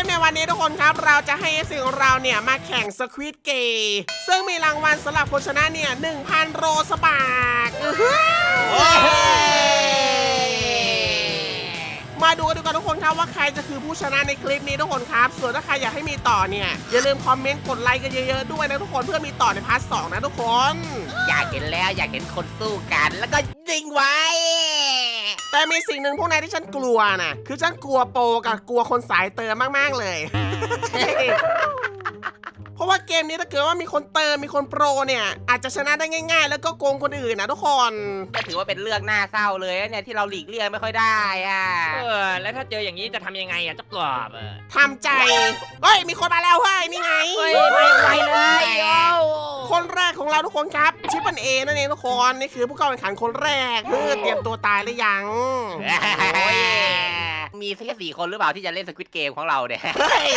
มในวันนี้ทุกคนครับ เราจะให้เอฟซีของเราเนี่ย มาแข่งสควิตเกย์ซึ่งมีรางวัลสำหรับคนชนะเนี่ย 1,000 โรสบากอื้อหือมาดูกันดูกันทุกคนครับว่าใครจะคือผู้ชนะในคลิปนี้ทุกคนครับ ส่วนถ้าใครอยากให้มีต่อเนี่ย อย่าลืมคอมเมนต์กดไลค์กันเยอะๆด้วยนะทุกคนเพื่อมีต่อในพาร์ทสองนะทุกคน อยากเห็นแล้วอยากเห็นคนสู้กัน แล้วก็ยิงไว้ แต่มีสิ่งหนึ่งพวกนายที่ฉันกลัวนะคือฉันกลัวโปรกับกลัวคนสายเติมมากๆเลย เพราะว่าเกมนี้ถ้าเกิดว่ามีคนเติมมีคนโปรเนี่ย อาจจะชนะได้ง่าย ๆ แล้วก็โกงคนอื่นนะทุกคน ก็ถือว่าเป็นเรื่องน่าเศร้าเลยนะเนี่ยที่เราหลีกเลี่ยงไม่ค่อยได้อะเออ แล้วถ้าเจออย่างนี้จะทำยังไงอะเจ้ากรอบอะทำใจ เฮ้ย มีคนมาแล้วเฮ้ยนี่ไง เฮ้ยไปไวเลยโอ้คนแรกของเราทุกคนครับ ชิปเปิลเอนั่นเองทุกคนนี่คือผู้เข้าแข่งขันคนแรกเพื่อเตรียมตัวตายหรือยังโอ้ยมีแค่สี่คนหรือเปล่าที่จะเล่นสควิตเกมของเราเนี่ยเฮ้ย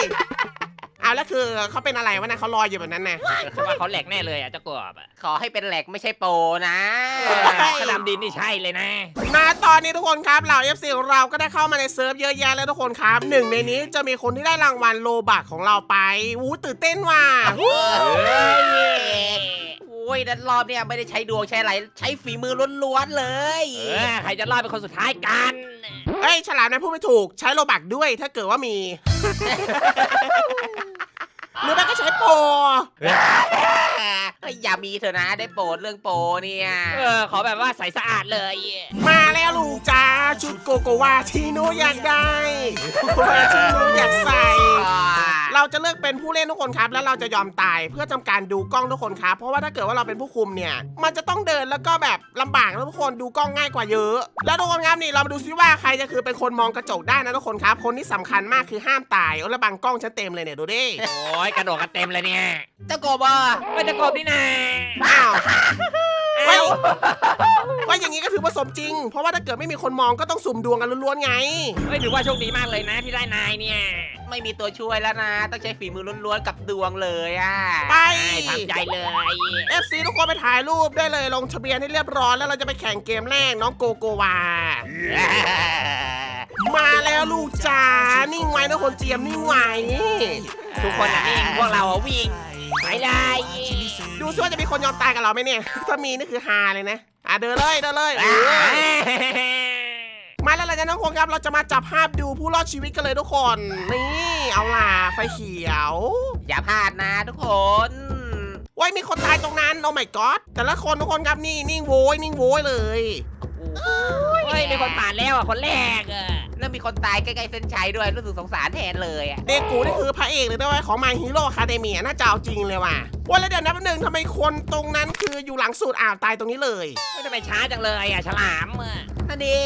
เอาแล้วคือเขาเป็นอะไรวะนะเขาลอยอยู่แบบนั้นนะฉันว่าเขาแหลกแน่เลยอะเจ้ากรอบอะขอให้เป็นแหลกไม่ใช่โปรนะเออสนามดินนี่ใช่เลยนะมาตอนนี้ทุกคนครับเหล่า FC ของเราก็ได้เข้ามาในเซิร์ฟเยอะแยะแล้วทุกคนครับหนึ่งในนี้จะมีคนที่ได้รางวัลโลบักของเราไปอู้ตื่นเต้นว่ะเฮ้ยโอ้ยนัดรอบเนี่ยไม่ได้ใช้ดวงใช้อะไรใช้ฝีมือล้วนๆเลยเออใครจะรอดเป็นคนสุดท้ายกัน เอ้ยฉลามนะพูดไม่ถูกใช้โลบักด้วยถ้าเกิดว่ามี หรือไม่ก็ใช้โปรเฮ้ยอย่า มีเถอะนะได้โปรดเรื่องโปรเนี่ยเออขอแบบว่าใสสะอาดเลยมาแล้วลูกจ้าชุดโกโกวาที่หนูอยากได้โกโกวาที่หนูอยากใส่ เราจะเลือกเป็นผู้เล่นทุกคนครับ แล้วเราจะยอมตายเพื่อทำการดูกล้องทุกคนครับ เพราะว่าถ้าเกิดว่าเราเป็นผู้คุมเนี่ย มันจะต้องเดินแล้วก็แบบลำบากนะทุกคนดูกล้องง่ายกว่าเยอะ แล้วทุกคนครับนี่เรามาดูซิว่าใครจะคือเป็นคนมองกระจกได้นะทุกคนครับ คนที่สำคัญมากคือห้ามตายเอาแล้วบังกล้องฉันเต็มเลยเนี่ยดูดิ โอ้ยกระโดดกันเต็มเลยเนี่ยเจ้าโกบอะเฮ้ยเจ้ากรอบนี่นะอ้าวเอ้าว่าอย่างนี้ก็ถือว่าสมจริง เพราะว่าถ้าเกิดไม่มีคนมองก็ต้องสุ่มดวงกันล้วนๆไง เฮ้ยถือว่าโชคดีมากเลยนะที่ได้นายเนี่ย ไม่มีตัวช่วยแล้วนะ ต้องใช้ฝีมือล้วนๆกับดวงเลยอะไปใช่ทำใจเลย FC ทุกคนไปถ่ายรูปได้เลยลงทะเบียนให้เรียบร้อยแล้วเราจะไปแข่งเกมแรกน้องโกโกวา มาแล้วลูกจ๋านิ่งไว้นะคนเตรียมนิ่งไว้ทุกคนอะวิ่งพวกเราอะวิ่งไปเลย ดูซิว่าจะมีคนยอมตายกับเราไหมเนี่ย ถ้ามีนี่คือฮาเลยนะ อะเดินเลยเดินเลยเออมาแล้วล่ะจ้ะน้องคนครับเราจะมาจับภาพดูผู้รอดชีวิตกันเลยทุกคน นี่เอาล่ะไฟเขียว อย่าพลาดนะทุกคนว้ยมีคนตายตรงนั้นโอ้ my god แต่ละคนทุกคนครับนี่นิ่งโวยนิ่งโวยเลยเฮ้ยมีคนผ่านแล้วอะคนแรกอะแล้ว มีคนตายใกล้ๆเส้นชัยด้วยรู้สึกสงสารแทนเลยอะเดกูนี่คือพระเอกเลยด้วยของ My Hero Academia น่าจะเอาจริงเลยว่ะว่าแล้วเดี๋ยวนะแป๊บนึงทำไมคนตรงนั้นคืออยู่หลังสุดอ่าวตายตรงนี้เลย ไม่ทำไมช้าจังเลยอะฉลามอะ นั่นดิ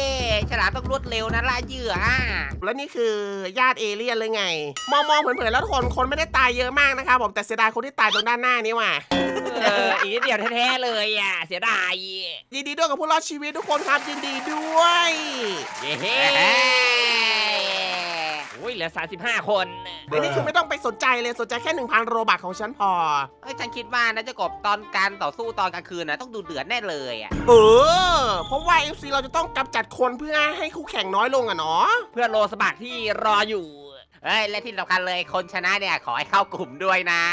ฉลามต้องรวดเร็วนะล่าเหยื่ออะแล้วนี่คือญาติเอเลี่ยนเลยไง มองมองๆเผินๆแล้วทุกคนคนไม่ได้ตายเยอะมากนะครับผมแต่เสียดายคนที่ตายตรงด้านหน้านี่ว่ะ เอออีกนิดเดียวแท้ๆเลยอะ เสียดายยินดีด้วยกับผู้รอดชีวิตทุกคนครับยินดีด้วย เย้เฮ้ยโอ้ยเหลือ35 คนอันนี้คือไม่ต้องไปสนใจเลยสนใจแค่1,000โรบักของฉันพอเฮ้ยฉันคิดว่านะเจ้ากบตอนการต่อสู้ตอนกลางคืนนะต้องดูเดือดแน่เลยอะเออ เพราะว่า FC เราจะต้องกำจัดคนเพื่อให้คู่แข่งน้อยลงอะเนาะ เพื่อนโลสบักที่รออยู่เฮ้ยและที่สำคัญเลยคนชนะเนี่ยขอให้เข้ากลุ่มด้วยนะ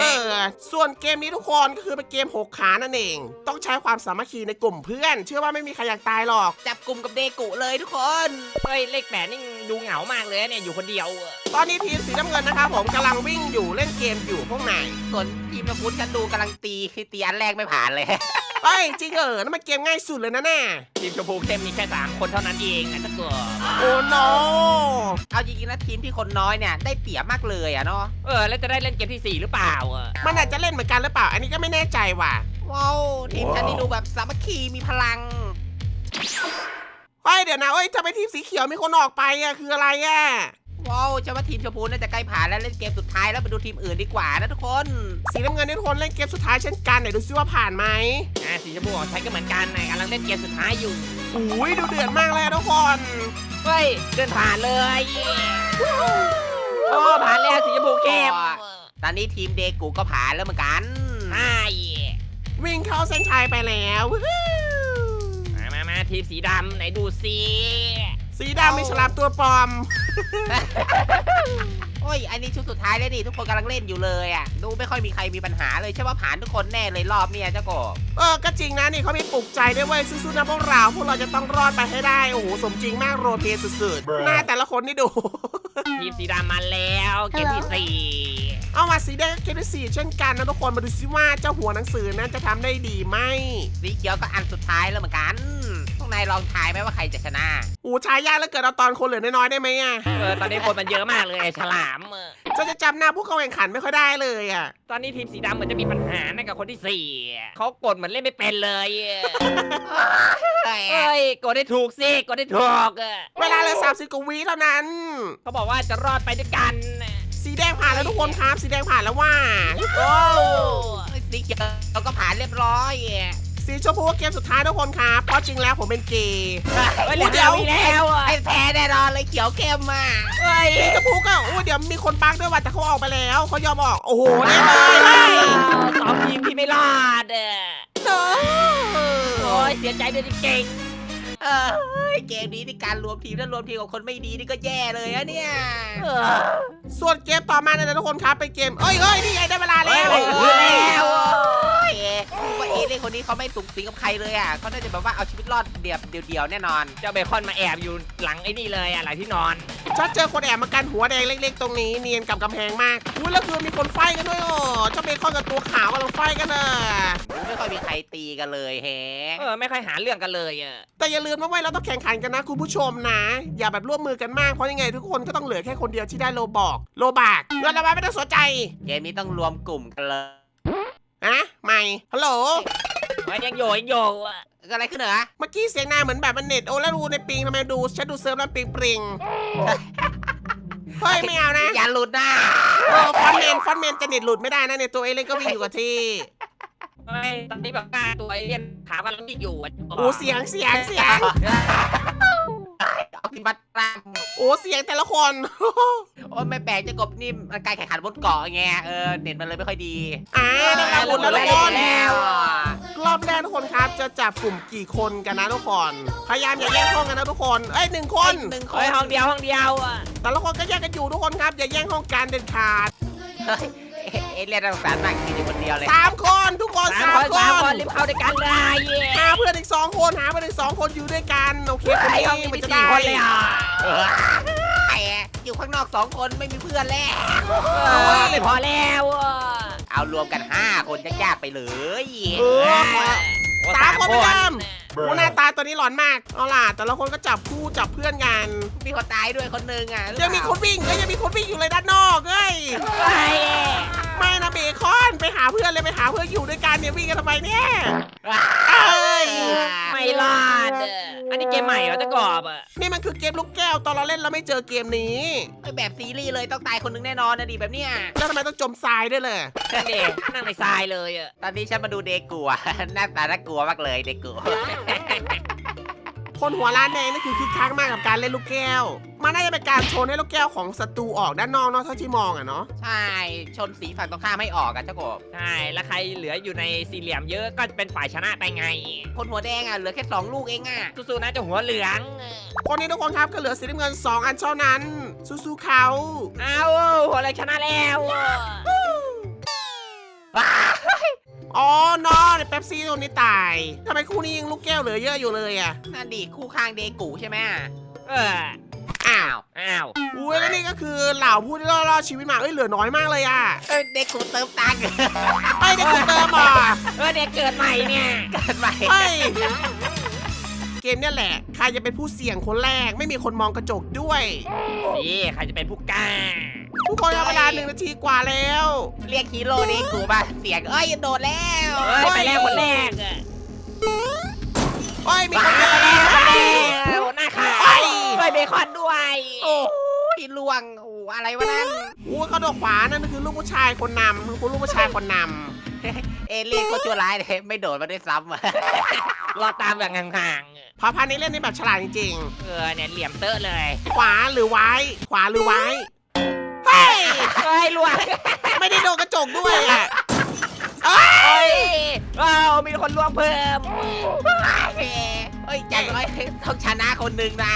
เออ ส่วนเกมนี้ทุกคนก็คือเป็นเกมหกขานั่นเอง ต้องใช้ความสามัคคีในกลุ่มเพื่อน เชื่อว่าไม่มีใครอยากตายหรอก จับกลุ่มกับเดกุเลยทุกคน เฮ้ยเลขแปดนี่ ดูเหงามากเลยเนี่ยอยู่คนเดียวอะตอนนี้ทีมสีน้ำเงินนะครับผมกำลังวิ่งอยู่เล่นเกมอยู่พวกไหนส่วนทีมตะพุทธฉันดูกำลังตีคือตีอันแรกไม่ผ่านเลย เฮ้ยจริงเหรอนั่นมันเกมง่ายสุดเลยนะน่ะทีมชมพูเข้มมีแค่3คนเท่านั้นเองอะถ้าเกิดโอ้โนเอาจริงๆนะทีมที่คนน้อยเนี่ยได้เปรียบมากเลยอะเนาะเออแล้วจะได้เล่นเกมที่4หรือเปล่าอะมันอาจจะเล่นเหมือนกันหรือเปล่า อันนี้ก็ไม่แน่ใจว่ะว้าวทีมฉันนี่ดูแบบสามัคคีมีพลัง เฮ้ยเดี๋ยวนะเอ้ยทำไมทีมสีเขียวมีคนออกไปอะคืออะไรอะว้าวฉันว่าทีมชมพูน่าจะใกล้ผ่านแล้วเล่นเกมสุดท้ายแล้วไปดูทีมอื่นดีกว่านะทุกคนสีน้ำเงินนี่ทุกคนเล่นเกมสุดท้ายเช่นกันไหนดูซิว่าผ่านไหมอ่าสีชมพูของฉันก็เหมือนกันนะกำลังเล่นเกมสุดท้ายอยู่อุ้ยดูเดือดมากเลยอะทุกคนเฮ้ยเดินผ่านเลยโอ้ผ่านแล้วสีชมพูเข้มตอนนี้ทีมเดกูก็ผ่านแล้วเหมือนกันใช่วิ่งเข้าเส้นชัยไปแล้ววู้ฮู้มามามา ทีมสีดำไหนดูซิสีดำมีฉลามตัวปลอมชุดสุดท้ายเลยนี่ทุกคนกำลังเล่นอยู่เลยอะ ดูไม่ค่อยมีใครมีปัญหาเลยใช่ว่าผ่านทุกคนแน่เลยรอบเนี่ยเจ้ากบเออ ก็จริงนะนี่เขามีปลุกใจด้วยเว้ยสู้ๆนะพวกเรา พวกเราจะต้องรอดไปให้ได้ โอ้โห สมจริงมากโรเทสุดๆ หน้าแต่ละคนนี่ดู ทีมสีดำมาแล้วเกมที่สี่เอามาสีแดงเกมที่สี่เช่นกันนะทุกคนมาดูซิว่าเจ้าหัวหนังสือนั้นจะทำได้ดีไหมสีเขียวก็อันสุดท้ายแล้วเหมือนกันพวก นายลองทายไหมว่าใครจะชนะอู้ชายยากแล้วเกิดเอาตอนคนเหลือน้อยๆได้ไหมอะเออตอนนี้คนมันเยอะมากเลยไอ้ฉลามเออจะจะจำหน้าผู้เข้าแข่งขันไม่ค่อยได้เลยอะ ตอนนี้ทีมสีดำเหมือนจะมีปัญหานะกับคนที่สี่เขากดเหมือนเล่นไม่เป็นเลยเอ้ยกดได้ถูกสิกดได้ถูกเออเวลาเหลยสามสิบกว่าวิเท่านั้น เขาบอกว่าจะรอดไปด้วยกันสีแดงผ่านแล้วทุกคนครับ สีแดงผ่านแล้วว่า โอ้สีเขียวเราก็ผ่านเรียบร้อย สีชมพูเกมสุดท้ายทุกคนครับเพราะจริงแล้วผมเป็นเกย์เฮ้ยเหลือเดียวอีกแล้วอะไอ้แพ้แน่นอนเลยเขียวเข้มมาเฮ้ยสีชมพูก็อู้เดี๋ยวมีคนปักด้วยว่ะแต่เขาออกไปแล้วเขายอมออกโอ้โหได้เลยเฮ้ยสองทีมที่ไม่รอดเออเนอะโอ้ยเสียใจด้วยจริงเออเกมนี้ในการรวมทีมถ้ารวมทีมกับคนไม่ดีนี่ก็แย่เลยอะเนี่ยๆเออส่วนเกมต่อมาเนี่ยนะทุกคนครับเป็นเกมเอ้ยเฮ้ยนี่ไงได้เวลาแล้วเฮ้ยเฮ้ยแล้วเอ๊ะ ว่าเอเล่นคนนี้เขาไม่สุกสิงกับใครเลยอะเขาน่าจะแบบว่าเอาชีวิตรอดเดียวเดียวๆแน่นอน เจ้าเบคอนมาแอบอยู่หลังไอ้นี่เลยอะหลังที่นอนชัดเจอคนแอบมากันหัวแดงเล็ก ๆ ตรงนี้เนียนกับกำแพงมากอุ้ยแล้วคือมีคนไฟกันด้วยอ๋อเจ้าเบคอนกับตัวขาวกำลังไฟกันน่ะไม่ค่อยมีใครตีกันเลยแฮะเออไม่ค่อยหาเรื่องกันเลยอะแต่อย่าลืมนะเว้ยเราต้องแข่งขันกันนะคุณผู้ชมนะ อย่าแบบร่วมมือกันมากเพราะยังไงทุกคนก็ต้องเหลือแค่คนเดียวที่ได้โลบอกโลบากเงินเอาไว้ไม่ต้องสนใจ เกมนี้ต้องรวมกลุ่มกันเลยอะไม่ ฮัลโหลเฮ้ยยังโยยังโยอะเกิดอะไรขึ้นเหรอเมื่อกี้เสียงนายเหมือนแบบมันเน็ตโอ้แล้วดูในปิงทำไมดูฉันดูเซิร์ฟแล้วปิงปริงเฮ้ยไม่เอานะอย่าหลุดนะเออฟอนเมนฟอนเมนจะเน็ตหลุดไม่ได้นะในตัวเอเล่นก็วิ่งอยู่กับที่ตอนนี้แบบกล้าตัวไอ้เรียนถามกันแล้วนี่อยู่อะโอ้เสียงเสียงเสียงเอาขึ้นมาตามโอ้เสียงแต่ละคน โอ้ไม่แปลกเจะกบนี่มันการแข่งขันบนเกาะไงเออเน็ตมันเลยไม่ค่อยดีอ่าได้เวลาหมุนแล้วทุกคนแล้วรอบแรกทุกคนครับจะจับกลุ่มกี่คนกันนะทุกคนพยายามอย่าแย่งห้องกันนะทุกคนเอ้ยหนึ่งคนหนึ่งคเฮ้ยนห้องเดียวห้องเดียวอะแต่ละคนก็แยกกันอยู่ทุกคนครับอย่าแย่งห้องกันเด็ดขาดเฮ้ยเอเลี่ยนน่าสงสารมากกินอยู่คนเดียวเลยสามคนทุกคนสามสามคนคสามคนนรีบเข้าด้วยกันเลยเย้หาเพื่อนอีกสองคนหาเพื่อนอีกสองคนอยู่ด้วยกันโอเคคนไอ้ห้องนี้นี้มัมีนจะสี่ได้คนเลยอะไอ้อยู่ข้างนอกสองคนไม่มีเพื่อนแล้วเออไม่พอแล้วอะเอารวมกันห้าคนยากๆไปเลยเออโอ้สามคนเหมือนเดิมโอ้โอ้หน้าตาตัวนี้หลอนมาก เอาล่ะ แต่ละคนก็จับคู่จับเพื่อนกัน มีคนตายด้วยคนหนึ่งอะหรือยังมีเปคล่านวิ่งเอ้ยยังมีคนวิ่งอยู่เลยด้านนอกเอ้ยไอ้ไม่นะเบคอนไปหาเพื่อนเลยไปหาเพื่อนอยู่ด้วยกันเนี่ยวิ่งกันทำไมเนี่ย เอ้ยไม่รอดอะ อันนี้เกมใหม่เหรอเจะกรอบอะนี่มันคือเกมลูกแก้วตอนเราเล่นเราไม่เจอเกมนี้ เออแบบซีรีส์เลยต้องตายคนหนึงแน่นอนนะดิแบบเนี้ยแล้วทำไมต้องจมทรายด้วยเลยนั่นเด็นั่งในทรายเลยอะตอนนี้ฉันมาดูเดกูอะหน้าตาน่ากลัวมากเลยเดกู คนหัวล้านแดงนี่คือคึกคักมากกับการเล่นลูกแก้ว มันน่าจะเป็นการชนให้ลูกแก้วของศัตรูออกด้านนอกเนาะเท่าที่มองอะเนาะ ใช่ ชนสีฝั่งตรงข้ามไม่ออกอะเจ้ากบ ใช่ แล้วใครเหลืออยู่ในสี่เหลี่ยมเยอะก็จะเป็นฝ่ายชนะไปไง คนหัวแดงอะเหลือแค่สองลูกเองอะสู้ๆนะเจ้าหัวเหลือง คนนี้ทุกคนครับก็เหลือสีน้ำเงิน 2 อันเท่านั้นสู้ๆเขา เอาหัวเหลืองชนะแล้วอะ อ๋อนอในเป๊ปซี่ตัวนี้ตายทำไมคู่นี้ยังลูกแก้วเหลือเยอะอยู่เลยอะนั่นดิคู่ข้างเดกูใช่ไหมเอออ้าวอ้าวอุ้ยแล้วนี่ก็คือเหล่าผู้ที่รอดชีวิตมาเอ้ยเหลือน้อยมากเลยอะเออเดกูเติมตังค์ไอ้ยได้คุณเติมอะเออเด็กเกิดใหม่เนี่ยเกิดใหม่เฮ้ยเกมเนี่ยแหละ ใครจะเป็นผู้เสี่ยงคนแรกไม่มีคนมองกระจกด้วยนี่ใครจะเป็นผู้กล้า ทุกคนเอาเวลาหนึ่งนาทีกว่าแล้ว เรียกฮีโร่เดกูมาเสียงเอ้ยโดดแล้วเฮ้ยไปแล้วคนแรกอะโอ้ยมีคนไปเดียวแล้วแล้วไปแล้วหน้าขาวเฮ้ยไปเบคอนด้วยโอ้ยล่วงโอ้อะไรวะนั่นอู้เขาโดดขวานั่นคือลูกผู้ชายคนนำคือลูกผู้ชายคนนเอเลี่ยนก็ชั่วร้ายเลยไม่โดดมาด้วยซ้ำอะรอตามแบบห่างำพอพันนี้เล่นนี่แบบฉลาดจริงๆเออเนี่ยเหลี่ยมเตอะเลยๆขวาหรือไว้ ขวาหรือไว้เฮ้ ยเฮ้ยลวงไม่ได้โดนกระจกด้วยอะเฮ้ยอ้าวมีคนล่วงเพิ่มเฮ้ยอย่างน้อยต้องชนะคนหนึ่งนะ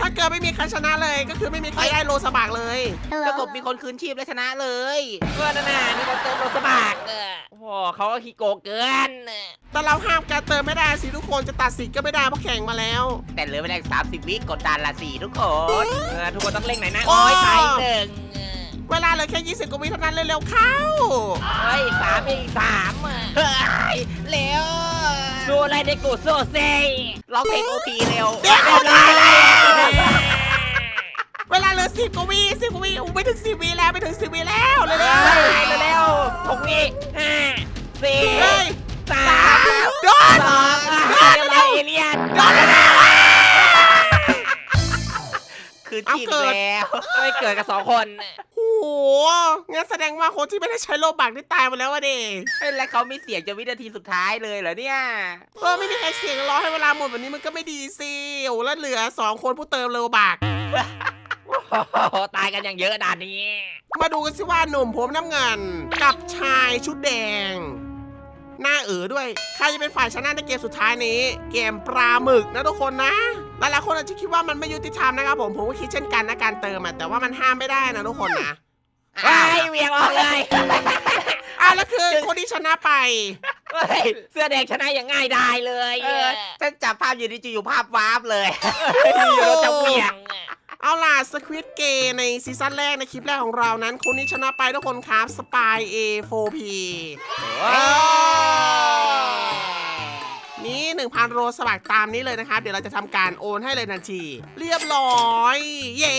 ถ้าเกิดไม่มีใครชนะเลยก็คือไม่มีใครได้โลสบากเลยเจ้ากบมีคนคืนชีพและชนะเลยเพื่อนนน่ะมีคนเติมโลสบักเออโอ้โหเขาก็ขี้โกงเกิน แต่เราห้ามการเติมไม่ได้สิทุกคนจะตัดสิทธิ์ก็ไม่ได้เพราะแข่งมาแล้ว แต่เหลือไม่ได้สามสิบวิกดดันละสี่ทุกคนเออทุกคนต้องเล่งไหนอยนะโอ้โอ้ยตายอีกหนึ่ง เวลาเหลือแค่20กว่าวิเท่านั้นเร็วๆเข้า เฮ้ยสามอีกสามอะเฮ้ยเร็วสู้อะไรได้กูสู้เซ่ร้องเพลงโอพีเร็วเดี๋ยวเรียบร้อยแล้วเวลาเหลือ10กว่าวิ10กว่าวิอู้ไม่ถึง10วิแล้วไม่ถึง10วิแล้วเร็วเฮ้ยเร็วๆหกวิห้าสี่ๆเฮ้ยสาสามมโดนสองอะเรียบร้อยเอเลียนโดนแล้ว คืนชีพเอาเกิดแล้วไม่เกิดกับสองคนโอ้โห งั้นแสดงว่าคนที่ไม่ได้ใช้โลบักได้ตายมาแล้วอะเด็เฮ้ยแล้วเขาไม่เสี่ยงจะวินาทีสุดท้ายเลยเหรอเนี่ย เออไม่มีใครเสี่ยงรอให้เวลาหมดแบบนี้มันก็ไม่ดีสิโอ้แล้วเหลือสองคนผู้เติมโลบัก โอ้โหตายกันอย่างเยอะด่านนี้ มาดูกันสิว่าหนุ่มผมน้ำเงิน กับชายชุดแดง หน้าเอ๋อด้วย ใครจะเป็นฝ่ายชนะในเกมสุดท้ายนี้ เกมปลาหมึกนะทุกคนนะ หลายๆคนอาจจะคิดว่ามันไม่ยุติธรรมนะครับผมผมก็คิดเช่นกันนะการเติมอะแต่ว่ามันห้ามไม่ได้นะทุกคนนะ ไอ้ยเวียงออกเลยอะแล้วคือคนที่ชนะไป เฮ้ยเสื้อแดงชนะอย่างง่ายดายเลยเออฉันจับภาพอยู่ดีๆอยู่ภาพวาร์ปเลยเราจะเวียง เอาล่ะสควิตเกในซีซั่นแรกในคลิปแรกของเรานั้น คนที่ชนะไปทุกคนครับสปาย A4P นี่ 1,000 โรสมัครตามนี้เลยนะครับ เดี๋ยวเราจะทำการโอนให้เลยทันที เรียบร้อย เย้